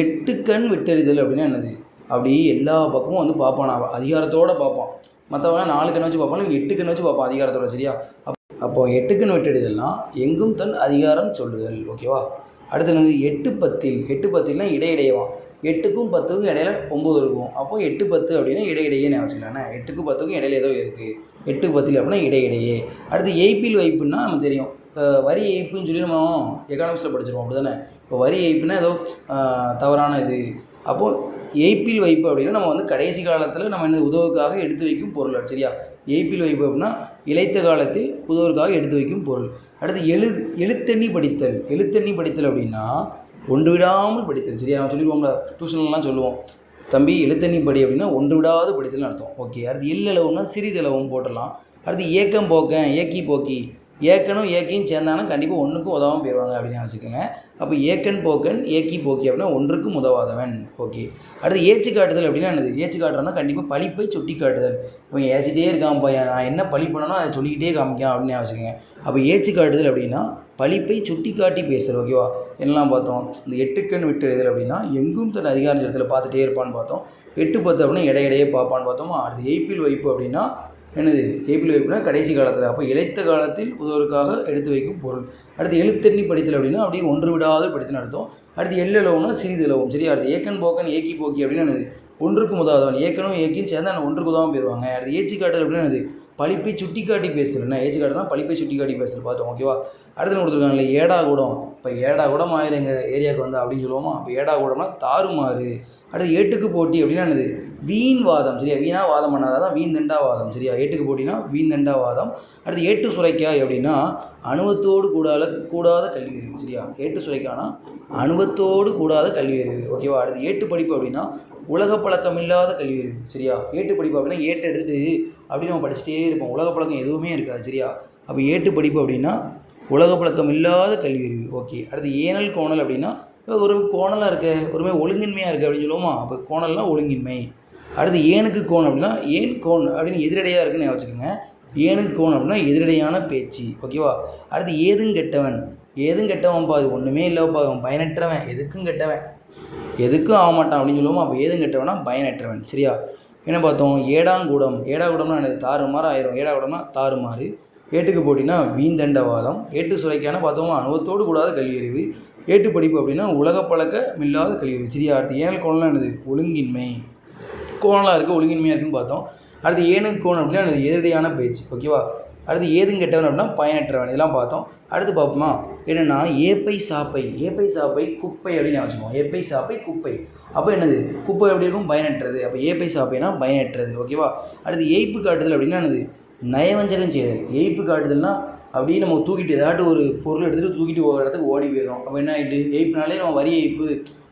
எட்டு கண் விட்டறிதல் அப்படின்னா என்னது? அப்படி எல்லா பக்கமும் வந்து பார்ப்பான். அவன் அதிகாரத்தோடு பார்ப்பான். மற்றவங்க நாலு கண் வச்சு பார்ப்பான் எட்டு கண் வச்சு பார்ப்பான் அதிகாரத்தோட சரியா? அப் அப்போ எட்டு கண் விட்டறிதல்னா எங்கும் தன் அதிகாரம் சொல்லுதல். ஓகேவா அடுத்து என்னது? எட்டு பத்தில். எட்டு பத்தில்னா இடையிடையவான் எட்டுக்கும் பத்துக்கும் இடையில ஒம்பது இருக்கும். அப்போ எட்டு பத்து அப்படின்னா இடையிடையே நான் வச்சுக்கலாண்ணே எட்டுக்கும் பத்துக்கும் இடையில ஏதோ இருக்குது எட்டு பத்தில் அப்படின்னா இடையிடையே அடுத்து எய்ப்பில் வைப்புன்னா நமக்கு தெரியும். இப்போ வரி ஏய்ப்புன்னு சொல்லி நம்ம எக்கானமிக்ஸில் படிச்சிருவோம் அப்படி தானே இப்போ வரி ஏய்ப்புனா ஏதோ தவறான இது. அப்போது எய்ப்பில் வைப்பு அப்படின்னா நம்ம வந்து கடைசி காலத்தில் நம்ம என்ன உதவுக்காக எடுத்து வைக்கும் பொருள். சரியா? எய்ப்பில் வைப்பு அப்படின்னா இழைத்த காலத்தில் உதவுக்காக எடுத்து வைக்கும் பொருள். அடுத்து எழுது எழுத்தண்ணி படித்தல். எழுத்தண்ணி படித்தல் அப்படின்னா ஒன்று விடாமல் படித்தல். சரியா? நம்ம சொல்லிடுவோம்ல டியூஷன்லாம் சொல்லுவோம். தம்பி எழுத்தணி படி அப்படின்னா ஒன்று விடாது படித்தல்னு அர்த்தம். ஓகே அடுத்து எல்லளவுன்னா சிறிதளவும் போட்டுடலாம். அடுத்து ஏக்கம் போக்கன் ஏக்கி போக்கி. ஏக்கனும் ஏக்கையும் சேர்ந்தாங்கன்னா கண்டிப்பாக ஒன்றுக்கும் உதவாமல் போயிடுவாங்க அப்படின்னு வச்சுக்கோங்க. அப்போ ஏக்கன் போக்கன் ஏக்கி போக்கி அப்படின்னா ஒன்றுக்கும் உதவாதவன். ஓகே அடுத்து ஏச்சு காட்டுதல் அப்படின்னா என்னது? ஏச்சு காட்டுறோன்னா கண்டிப்பாக பழிப்பை சுட்டி காட்டுதல். இப்போ ஏசிட்டே இருக்கான் பையன். நான் என்ன பழி பண்ணனோ அதை சொல்லிக்கிட்டே காமிக்கான் அப்படின்னு வச்சுக்கோங்க. அப்போ ஏச்சு காட்டுதல் அப்படின்னா பழிப்பை சுட்டி காட்டி பேசுகிற ஓகேவா என்னலாம் பார்த்தோம்? இந்த எட்டுக்கண் விட்டு எழுதல் அப்படின்னா எங்கும் தன் அதிகார இடத்துல பார்த்துட்டே இருப்பான்னு பார்த்தோம். எட்டு பத்து அப்படின்னா இடையிடையே பார்ப்பான்னு பார்த்தோம். அடுத்து ஏப்பில் வைப்பு அப்படின்னா என்னது? ஏபிள் வைப்புனா கடைசி காலத்தில். அப்போ இழைத்த காலத்தில் உதவுவதற்காக எடுத்து வைக்கும் பொருள். அடுத்து எழுத்தண்ணி படித்தல் அப்படின்னா அப்படியே ஒன்று விடாத படித்தல் அர்த்தம் அடுத்து எல்லளவுனா சிறிதளவும் சரி அடுத்து ஏக்கன் போக்கன் ஏக்கி போக்கி அப்படின்னு என்னது? ஒன்றுக்கு உதவாதவன் ஏக்கனும் ஏக்கின்னு சேர்ந்து அந்த ஒன்றுக்கு உதவும் போயிடுவாங்க அடுத்து ஏச்சி காட்டல் அப்படின்னா என்னது? பழிப்பை சுட்டி காட்டி பேசுகிறேன் ஏச்சி காட்டுனா பழிப்பை சுட்டி காட்டி பேசுகிற பார்த்தோம் ஓகேவா அடுத்து கொடுத்துருக்காங்களே ஏடா கூடம். இப்போ ஏடா கூடம் ஆயிரம் எங்கள் ஏரியாவுக்கு வந்து அப்படின்னு சொல்லுவோமா? அப்போ ஏடா கூடம்னா தாறுமாறு. அடுத்து ஏட்டுக்கு போட்டி அப்படின்னா என்னது? வீண் வாதம் சரியா? வீணா வாதம் பண்ணாதான் வீண் தண்டா வாதம் சரியா? ஏட்டுக்கு போட்டினா வீண் தண்டா வாதம். அடுத்து ஏட்டு சுரைக்காய் அப்படின்னா அணுவத்தோடு கூடாத கூடாத கல்வி அறிவு சரியா? ஏட்டு சுரைக்கானா அணுவத்தோடு கூடாத கல்வி அறிவு ஓகேவா அடுத்து ஏட்டு படிப்பு அப்படின்னா உலக பழக்கம் இல்லாத கல்வி அறிவு சரியா? ஏட்டு படிப்பு அப்படின்னா ஏட்டு எடுத்துட்டு அப்படி நம்ம படிச்சுட்டே இருப்போம். உலக பழக்கம் எதுவுமே இருக்காது சரியா? அப்போ ஏட்டு படிப்பு அப்படின்னா உலக பழக்கம் இல்லாத கல்வி அறிவு. ஓகே. அடுத்து ஏனல் கோணல் அப்படின்னா ஒரு கோணலாக இருக்க? ஒருமே ஒழுங்கின்மையாக இருக்குது அப்படின்னு சொல்லுவோமா? அப்போ கோணல்னா ஒழுங்கின்மை. அடுத்து ஏனுக்கு கோணம் அப்படின்னா ஏன் கோணம் அப்படின்னு எதிரடையாக இருக்குன்னு வச்சுக்கோங்க. ஏனுக்கு கோணம் அப்படின்னா எதிரடையான பேச்சு. ஓகேவா? அடுத்து ஏதும் கெட்டவன். ஏதும் கெட்டவன்ப்பா அது ஒன்றுமே இல்லைப்பா. அவன் பயனற்றவன். எதுக்கும் கெட்டவன்? எதுக்கும் ஆக மாட்டான் அப்படின்னு சொல்லுவோம்? அப்போ ஏதும் கெட்டவனா பயனற்றவன். சரியா? என்ன பார்த்தோம்? ஏடாங்கூடம். ஏடாங்கூடம்னா எனக்கு தாறுமாறு ஆயிரும். ஏடாகூடம்னா தாறுமாறு. ஏட்டுக்கு போட்டினா வீந்தண்டவாதம். ஏட்டு சுரைக்கான பார்த்தோமா? அனுபவத்தோடு கூடாத கல்வியறிவு. ஏட்டு படிப்பு அப்படின்னா உலக பழக்கமில்லாத கல்வியறிவு. சரியா அடுத்து ஏனல் கோணலாம் என்னது? ஒழுங்கின்மை. கோணலாக இருக்குது ஒழுங்கின்மையாக இருக்குன்னு பார்த்தோம். அடுத்து ஏனு கோணம் அப்படின்னா எனது எதிரடியான பேச்சு. ஓகேவா? அடுத்து ஏதும் கெட்டவன் அப்படின்னா பயனற்றவன். இதெல்லாம் பார்த்தோம். அடுத்து பார்ப்போமா. என்னென்னா ஏப்பை சாப்பை. ஏப்பை சாப்பை குப்பை அப்படின்னு வச்சுக்கோம் ஏப்பை சாப்பை குப்பை. அப்போ என்னது? குப்பை எப்படி இருக்கும்? பயனற்றது. அப்போ ஏப்பை சாப்பைனா பயனற்றது. ஓகேவா அடுத்து ஏய்ப்பு காட்டுதல் அப்படின்னா என்னது? நயவஞ்சகம் செய்தல். ஏய்ப்பு காட்டுதல்னா அப்படியே நம்ம தூக்கிட்டு ஏதாட்டு ஒரு பொருள் எடுத்துகிட்டு தூக்கிட்டு ஒரு இடத்துக்கு ஓடி போயிடும் அப்போ என்ன ஆகிட்டு ஏய்ப்புனாலே நம்ம வரி ஏய்ப்பு.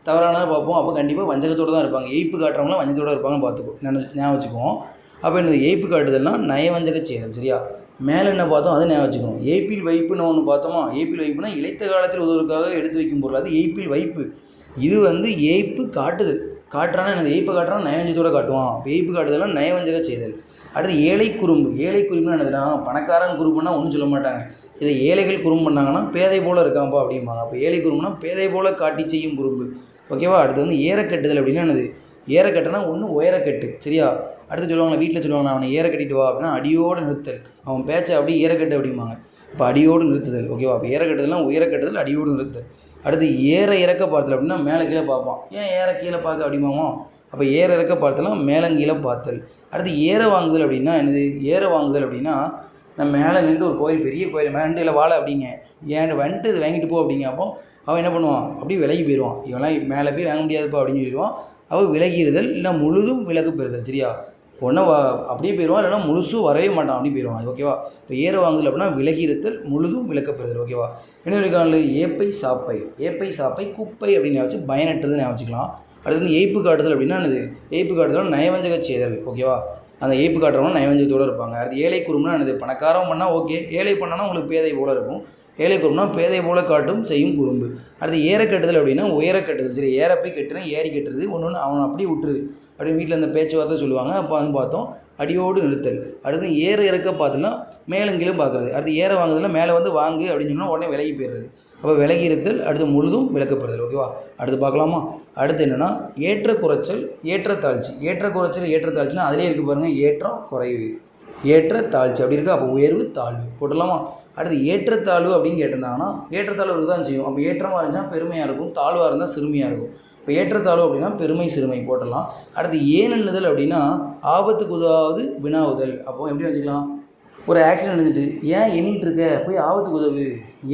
தவறானதை பார்ப்போம். அப்போ கண்டிப்பாக வஞ்சகத்தோடு தான் இருப்பாங்க. ஏய்ப்பு காட்டுறவங்களாம் வஞ்சத்தோடு இருப்பாங்கன்னு பார்த்துக்கோ. நினை ஞாபகம் வச்சுக்குவோம் அப்போ என்னது? ஏய்ப்பு காட்டுதல்னா நயவஞ்சக செய்தல். சரியா? மேலே என்ன பார்த்தோம் அதை ஞாபகம் வச்சுக்கணும். ஏப்பில் வைப்புன்னு ஒன்று பார்த்தோமா? ஏப்பில் வைப்புனா இழைத்த காலத்தில் உதவுவதற்காக எடுத்து வைக்கும் பொருள். அது ஏப்பில் வைப்பு. இது வந்து ஏய்ப்பு காட்டுதல். காட்டுறானா எனது ஏய்ப்பு காட்டுறான் நயவஞ்சத்தோடு காட்டுவான். அப்போ ஏய்ப்பு காட்டுதல்னா நயவஞ்சக செய்தல். அடுத்து ஏழை குறும்பு. ஏழை குறும்புனா என்னதுன்னா பணக்காரன் குறும்புனா ஒன்றும் சொல்ல மாட்டாங்க. இதை ஏழைகள் குறும்பு பண்ணாங்கன்னா பேதை போல் இருக்கான்ப்பா அப்படிம்பாங்க. அப்போ ஏழை குறும்புனா பேதை போல் காட்டி செய்யும் குறும்பு. ஓகேவா? அடுத்து வந்து ஏறக்கட்டுதல் அப்படின்னா என்னது? ஏறக்கட்டுனா ஒன்று உயரக்கட்டு சரியா? அடுத்து சொல்லுவாங்க வீட்டில் சொல்லுவாங்க அவனை ஏற கட்டிட்டு வா அப்படின்னா அடியோடு நிறுத்தல். அவன் பேச்சை அப்படியே ஏறக்கட்டு அப்படிம்பாங்க. இப்போ அடியோடு நிறுத்துதல் ஓகேவா அப்போ ஏறக்கட்டுதல்னா உயரக்கட்டுதல் அடியோடு நிறுத்தல். அடுத்து ஏற இறக்க பார்த்தல் அப்படின்னா மேலே கீழே பார்ப்பான். ஏன் ஏற கீழே பார்க்க அப்படிமாமோ அப்போ ஏற இறக்க பார்த்தலாம் மேலங்கீழே பார்த்தல். அடுத்து ஏற வாங்குதல் அப்படின்னா என்னது? ஏற வாங்குதல் அப்படின்னா நான் மேலே நின்று ஒரு கோயில் பெரிய கோயில் மேலே நின்று இல்லை வாழ அப்படிங்க. ஏன் வந்துட்டு இது வாங்கிட்டு போ அப்படிங்க. அப்போ அவன் என்ன பண்ணுவான்? அப்படியே விலகி போயிடுவான் இவன்லாம் மேலே போய் வாங்க முடியாதுப்பா அப்படின்னு சொல்லிடுவான். அப்போ விலகிடுதல் இல்லை முழுதும் விலகு பெறுதல் சரியா? ஒன்றும் அப்படியே போயிடுவான் இல்லைன்னா முழுசும் வரவே மாட்டான் அப்படி போயிடுவான் ஓகேவா? இப்போ ஏற வாங்குதல் அப்படின்னா விலகிருத்தல் முழுதும் விளக்கப்படுதல் ஓகேவா? இன்னொரு காலில் ஏப்பை சாப்பை. ஏப்பை சாப்பை குப்பை அப்படின்னு வச்சு பயனற்றது ஞாபகம் வச்சுக்கலாம். அடுத்து வந்து ஏய்ப்பு காட்டுதல் அப்படின்னா என்னது? ஏய்ப்பு காட்டுதல் நயவஞ்சக செய்தல் ஓகேவா? அந்த ஏய்ப்பு காட்டுறவங்க நயவஞ்சகத்தோடு இருப்பாங்க. அடுத்து ஏழை குறும்புனா என்னது? பணக்காரன் பண்ணால் ஓகே. ஏழை பண்ணானா உங்களுக்கு பேதை போல இருக்கும். ஏழை குறும்புனா பேதை போல காட்டும் செய்யும் குறும்பு. அடுத்து ஏற கட்டுதல் அப்படின்னா உயர கட்டுதல் சரி ஏற போய் கட்டுறேன் ஏறி கட்டுறது ஒன்று ஒன்று அவனை அப்படியே விட்டுருது. அப்படின்னு வீட்டில் அந்த பேச்சுவார்த்தை சொல்லுவாங்க. அப்போ வந்து பார்த்தோம் அடியோடு நிறுத்தல். அடுத்து ஏற இறக்க பார்த்தோன்னா மேலும் கீழும் பார்க்குறது. அடுத்து ஏற வாங்குறதுல மேலே வந்து வாங்கு அப்படின்னு சொன்னால் உடனே விலகி போயிடுறது. அப்போ விலகி இருத்தல் அடுத்து முழுதும் விளக்கப்படுதல். ஓகேவா? அடுத்து பார்க்கலாமா? அடுத்து என்னென்னா ஏற்ற குறைச்சல் ஏற்ற தாழ்ச்சி. ஏற்ற குறைச்சல் ஏற்ற தாழ்ச்சினா அதிலே இருக்குது பாருங்கள் ஏற்றம் குறைவு. ஏற்ற தாழ்ச்சி. அப்படி இருக்கா? அப்போ உயர்வு தாழ்வு. போட்டுடலாமா? அடுத்து ஏற்றத்தாழ்வு அப்படின்னு கேட்டிருந்தாங்கன்னா ஏற்றத்தாழ்வு தான் செய்யும். அப்போ ஏற்றமாக இருந்துச்சுன்னா பெருமையாக இருக்கும் தாழ்வாக இருந்தால் சிறுமையாக இருக்கும். இப்போ ஏற்றத்தாழ்வு அப்படின்னா பெருமை சிறுமை போட்டலாம் அடுத்து ஏன் எண்ணுதல் அப்படின்னா ஆபத்துக்கு உதவாவது வினாவுதல். அப்போ எப்படி வச்சுக்கலாம்? ஒரு ஆக்சிடென்ட் நடந்துட்டு ஏன் எண்ணிட்டு இருக்க? போய் ஆபத்துக்கு உதவு.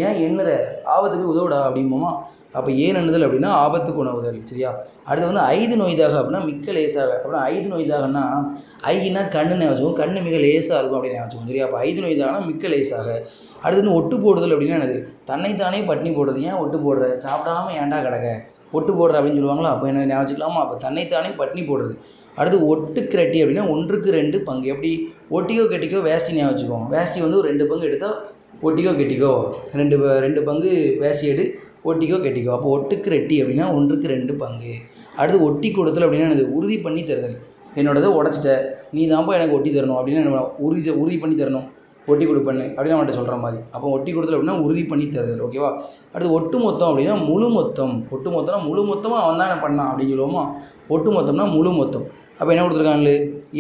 ஏன் எண்ணுற? ஆபத்துக்கு உதவுடா அப்படிம்போமா அப்போ ஏன் எண்ணுதல் அப்படின்னா ஆபத்துக்கு உணவுதல் சரியா? அடுத்து வந்து ஐந்து நோய்தாக அப்படின்னா மிக்க லேசாக. அப்படின்னா ஐந்து நோய்தாகனா ஐனா கண்ணுன்னு வச்சுக்கோம் கண்ணு மிக லேசாக இருக்கும் அப்படின்னு வச்சுக்கோங்க சரியா? அப்போ ஐந்து நோய்தாகனா மிக்க லேசாக. அடுத்து வந்து ஒட்டு போடுதல் அப்படின்னா என்னது? தன்னைத்தானே பட்டினி போடுறது. ஏன் ஒட்டு போடுற? சாப்பிடாம ஏன்டா கிடக்க? ஒட்டு போடுற அப்படின்னு சொல்லுவாங்களா? அப்போ என்ன ஞாபகம் வச்சுக்கலாமா? அப்போ தன்னைத்தானே பட்டினி போடுறது. அடுத்து ஒட்டு கிரட்டி அப்படின்னா ஒன்றுக்கு ரெண்டு பங்கு. எப்படி? ஒட்டிக்கோ கெட்டிக்கோ வேஷ்டி ஞாபகம் வச்சுக்கோ வேஷ்டி வந்து ஒரு ரெண்டு பங்கு எடுத்தால் ஒட்டிக்கோ கெட்டிக்கோ. ரெண்டு ப- ரெண்டு பங்கு வேஷ்டி எடு ஒட்டிக்கோ கெட்டிக்கோ. அப்போ ஒட்டுக்கு ரெட்டி அப்படின்னா ஒன்றுக்கு ரெண்டு பங்கு. அடுத்து ஒட்டி கொடுத்தல் அப்படின்னா எனக்கு உறுதி பண்ணி தருதல். என்னோடதை உடச்சிட்ட. நீ தான்ப்பா எனக்கு ஒட்டி தரணும் அப்படின்னு என்ன உறுதி உறுதி பண்ணி தரணும். ஒட்டி கொடுப்பண்ணு அப்படின்னு அவன்கிட்ட சொல்கிற மாதிரி. அப்போ ஒட்டி கொடுத்தல் அப்படின்னா உறுதி பண்ணி தருதல். ஓகேவா அடுத்து ஒட்டு மொத்தம் அப்படின்னா முழு மொத்தம். ஒட்டு மொத்தம்னா முழு மொத்தமாக அவன் தான் என்ன பண்ணான் அப்படின்னு சொல்லுவோமா? ஒட்டு மொத்தம்னா முழு மொத்தம். அப்போ என்ன கொடுத்துருக்காங்களே?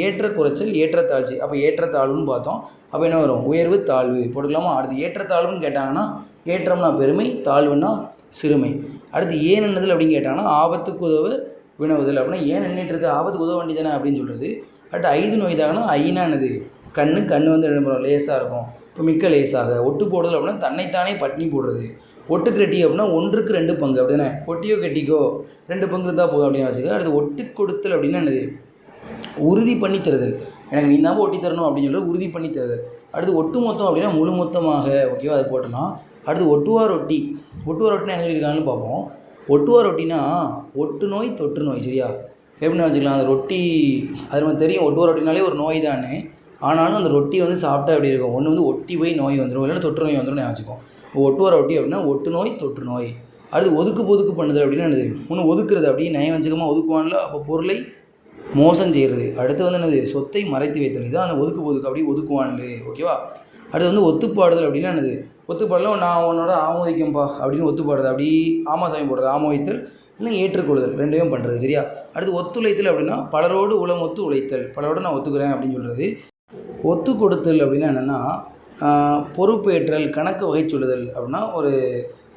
ஏற்ற குறைச்சல் ஏற்றத்தாழ்ச்சி. அப்போ ஏற்றத்தாழ்வுன்னு பார்த்தோம். அப்போ என்ன வரும்? உயர்வு தாழ்வு. போட்டுக்கலாமா? அடுத்து ஏற்றத்தாழ்வுன்னு கேட்டாங்கன்னா ஏற்றம்னா பெருமை தாழ்வுன்னா சிறுமை. அடுத்து ஏன் என்னதில் அப்படின்னு கேட்டாங்கன்னா ஆபத்துக்கு உதவு வினவுதல். அப்படின்னா ஏன் நின்றுட்டு இருக்க ஆபத்துக்கு உதவ வேண்டியதானே அப்படின்னு சொல்கிறது அடுத்து ஐந்து நோய்தாகனா தாங்கன்னா ஐநானது. கண்ணு கண் வந்து என்ன லேசாக இருக்கும். இப்போ மிக்க லேசாக. ஒட்டு போடுதல் அப்படின்னா தன்னைத்தானே பட்டினி போடுறது. ஒட்டு கட்டி அப்படின்னா ஒன்றுக்கு ரெண்டு பங்கு. அப்படிதானே? ஒட்டியோ கட்டிக்கோ ரெண்டு பங்கு இருந்தால் போதும் அப்படின்னு வச்சுக்க அடுத்து ஒட்டு கொடுத்தல் அப்படின்னா என்னது? உறுதி பண்ணி தருதல். எனக்கு நீ தான் ஒட்டி தரணும் அப்படின்னு சொல்லி உறுதி பண்ணி தருதல். அடுத்து ஒட்டு மொத்தம் அப்படின்னா முழு மொத்தமாக. ஓகேவா? அது போட்டோம்னா அடுத்து ஒட்டுவார் ரொட்டி. ஒட்டுவார் ரொட்டினா என்ன சொல்லியிருக்காங்கன்னு பார்ப்போம். ஒட்டுவார் ரொட்டினா ஒட்டு நோய் தொற்று நோய் சரியா? எப்படின்னு வச்சுக்கலாம்? அந்த ரொட்டி அது நமக்கு தெரியும். ஒட்டுவா ரொட்டினாலே ஒரு நோய் தானே. ஆனாலும் அந்த ரொட்டி வந்து சாப்பிட்டா எப்படி இருக்கும்? ஒன்று வந்து ஒட்டி போய் நோய் வந்துடும் இல்லைன்னா தொற்று நோய் வந்துடும் வச்சுக்கோம் ஒட்டுவா ரொட்டி அப்படின்னா ஒட்டு நோய் தொற்று நோய். அடுத்து ஒதுக்கு பொதுக்கு பண்ணுதல் அப்படின்னா என்னது? ஒன்று ஒதுக்குறது அப்படியே நயவஞ்சகமாக ஒதுக்குவான்ல அப்போ பொருளை மோசம் செய்கிறது அடுத்து வந்து என்னது? சொத்தை மறைத்து வைத்தல். இதுதான் அந்த ஒதுக்கு பொதுக்கு அப்படியே ஒதுக்குவான்ல. ஓகேவா? அடுத்து வந்து ஒத்துப்பாடுதல் அப்படின்னா என்னது? ஒத்துப்பாடல நான் உன்னோட ஆமோதிக்கும்பா அப்படின்னு ஒத்துப்பாடுறது. அப்படி ஆமா சாமி போடுறது ஆமோதித்தல் இல்லை ஏற்றுக்கொள்ளுதல் ரெண்டையும் பண்ணுறது சரியா? அடுத்து ஒத்துழைத்தல் அப்படின்னா பலரோடு உளம் ஒத்து உழைத்தல் பலரோடு நான் ஒத்துக்கிறேன் அப்படின்னு சொல்கிறது ஒத்து கொடுத்தல் அப்படின்னா என்னென்னா பொறுப்பேற்றல் கணக்கு வகை சொல்லுதல் அப்படின்னா ஒரு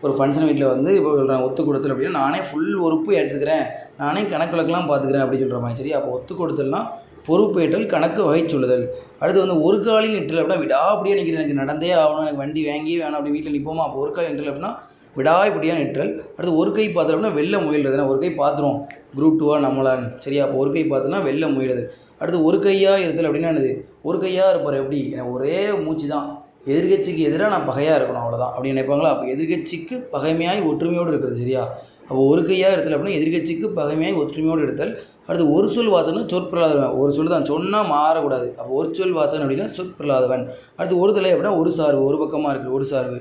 ஒரு ஃபங்க்ஷன் வீட்டில் வந்து இப்போ சொல்கிறேன் ஒத்து கொடுத்தல் அப்படின்னா நானே ஃபுல் உறுப்பு ஏற்றுக்கிறேன் நானே கணக்கு வழக்கெல்லாம் பார்த்துக்கிறேன் அப்படின்னு சொல்கிற மாதிரி சரி அப்போ ஒத்து கொடுத்தல்னா பொறுப்பேற்றல் கணக்கு வகை சொல்லுதல் அடுத்து வந்து ஒரு காலில் நிற்றல் அப்படின்னா விடா அப்படியே நிற்கிறேன் எனக்கு நடந்தே ஆகணும். எனக்கு வண்டி வாங்கியே வேணும் அப்படி வீட்டில் நிற்போமா அப்போ ஒரு கால் நிற்றல் அப்படின்னா விடாய்படியாக நிற்றல். அடுத்து ஒரு கை பார்த்தல் அப்படின்னா வெளில முயல்றதுனா ஒரு கை பார்த்துருவோம். குரூப் டூவாக நம்மளான்னு. சரியா? அப்போ ஒரு கை பாத்திரம்னா வெளில முயலுது அடுத்து ஒரு கையாக இருத்தல் அப்படின்னா என்னது? ஒரு கையாக இருப்பார் எப்படி? எனக்கு ஒரே மூச்சு தான் எதிர்கட்சிக்கு எதிராக நான் பகையாக இருக்கணும் அவ்வளோதான் அப்படி நினைப்பாங்களா? அப்போ எதிர்கட்சிக்கு பகைமையாய் ஒற்றுமையோடு இருக்கிறது சரியா? அப்போ ஒரு கையாக இருத்தல் அப்படின்னா எதிர்கட்சிக்கு பகைமையாய் ஒற்றுமையோடு எடுத்தல் அடுத்து ஒரு சொல் வாசனை சொற்பிரலாதவன். ஒரு சொல் தான் சொன்னால் மாறக்கூடாது. அப்போ ஒரு சொல் வாசன் அப்படின்னா சொற்பிரலாதவன். அடுத்து ஒரு தலை அப்படின்னா ஒரு சார்பு ஒரு பக்கமாக இருக்குது ஒரு சார்பு.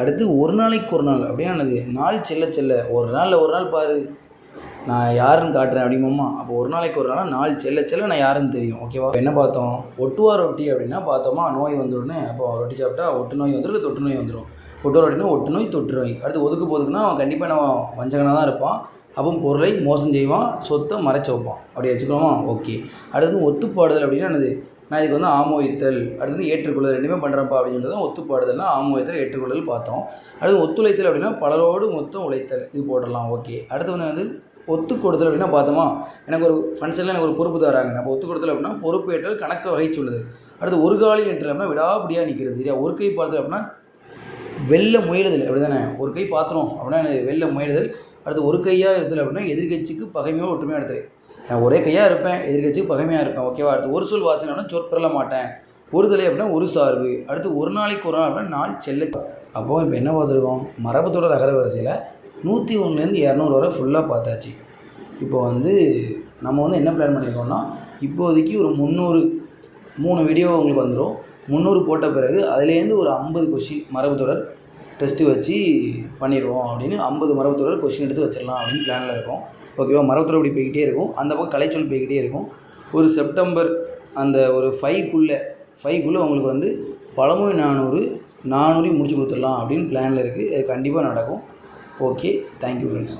அடுத்து ஒரு நாளைக்கு ஒரு நாள் அப்படின்னா என்னது நாள் செல்ல செல்ல. ஒரு நாளில் ஒரு நாள் பாரு. நான் யாருன்னு காட்டுறேன் அப்படிமாம்மா அப்போ ஒரு நாளைக்கு ஒரு நாள் நாள் செல்ல செல்ல நான் யாருன்னு தெரியும் ஓகேவா என்ன பார்த்தோம்? ஒட்டுவா ரொட்டி அப்படின்னா பார்த்தோமா நோய் வந்துடுன்னு அப்போ ரொட்டி சாப்பிட்டா ஒட்டு நோய் வந்துடும் தொட்டு நோய் வந்துடும் ஒட்டுவா ரொட்டினா ஒட்டு நோய் தொற்று நோய். அடுத்து ஒதுக்கு போதுக்குன்னா அவன் கண்டிப்பாக நம்ம வஞ்சகனாக தான் இருப்பான். அப்போ பொருளை மோசம் செய்வான் சொத்தை மறைச்சு வைப்பான். அப்படி வச்சுக்கலாமா ஓகே. அடுத்தது ஒத்துப்பாடுதல் அப்படின்னா என்னது? நான் இதுக்கு வந்து ஆமோதித்தல் அடுத்தது ஏற்றுக்கொள்ளுதல் ரெண்டுமே பண்ணுறப்பா அப்படின்னு சொல்லிட்டு தான் ஒத்துப்பாடுதல்னா ஆமோதித்தல் ஏற்றுக்கொள்ளுதல் பார்த்தோம். அடுத்து ஒத்துழைத்தல் அப்படின்னா பலரோடு மொத்தம் உழைத்தல் இது போட்டுடலாம். ஓகே. அடுத்து வந்து என்னது? ஒத்து கொடுத்தல் அப்படின்னா பார்த்தோமா? எனக்கு ஒரு ஃபங்க்ஷனில் எனக்கு ஒரு பொறுப்பு தராங்க. நம்ம ஒத்து கொடுத்தல் அப்படின்னா பொறுப்பேற்றல் கணக்கு வகை சொல்லுதல். அடுத்து ஒரு காலி என்று அப்படின்னா விடாபடியாக நிற்கிறது சரியா? ஒரு கை பார்த்தல் அப்படின்னா வெள்ள முயலுதல் அப்படி தானே ஒரு கை பாத்திரம் அப்படின்னா வெள்ள முயலுதல். அடுத்து ஒரு கையாக இருந்தது அப்படின்னா எதிர்கட்சிக்கு பகைமையோ ஒற்றுமையாக எடுத்துரு நான் ஒரே கையாக இருப்பேன் எதிர்கட்சிக்கு பகைமையாக இருப்பேன் ஓகேவா அடுத்து ஒரு சொல் வாசனை சொற்பெறல மாட்டேன். ஒரு தலை அப்படின்னா ஒரு சார்பு. அடுத்து ஒரு நாளைக்கு ஒரு நாள் அப்படின்னா நாள் செல்ல. அப்போது இப்போ என்ன பார்த்துருக்கோம்? மரபுத்தொடர் ரகர வரிசையில் நூற்றி ஒன்றுலேருந்து இரநூறு வரை ஃபுல்லாக பார்த்தாச்சு. இப்போ வந்து நம்ம வந்து என்ன பிளான் பண்ணியிருக்கோம்னா இப்போதைக்கு ஒரு முந்நூறு மூணு வீடியோ உங்களுக்கு வந்துடும் முந்நூறு போட்ட பிறகு அதுலேருந்து ஒரு ஐம்பது கொஷின் மரபுத்தொடர் டெஸ்ட்டு வச்சு பண்ணிடுவோம் அப்படின்னு ஐம்பது மரபுத்துறையில் கொஷின் எடுத்து வச்சிடலாம் அப்படின்னு பிளானில் இருக்கும். ஓகேவா மரபுத்துறை இப்படி போய்கிட்டே இருக்கும். அந்த பக்கம் கலைச்சொல் போய்கிட்டே இருக்கும். ஒரு செப்டம்பர் அந்த ஒரு ஃபைவ்க்குள்ளே ஃபைவ்க்குள்ளே உங்களுக்கு வந்து பழமொழி நானூறு நானூறையும் முடிச்சு கொடுத்துடலாம் அப்படின்னு பிளானில் இருக்குது அது கண்டிப்பாக நடக்கும். Okay thank you friends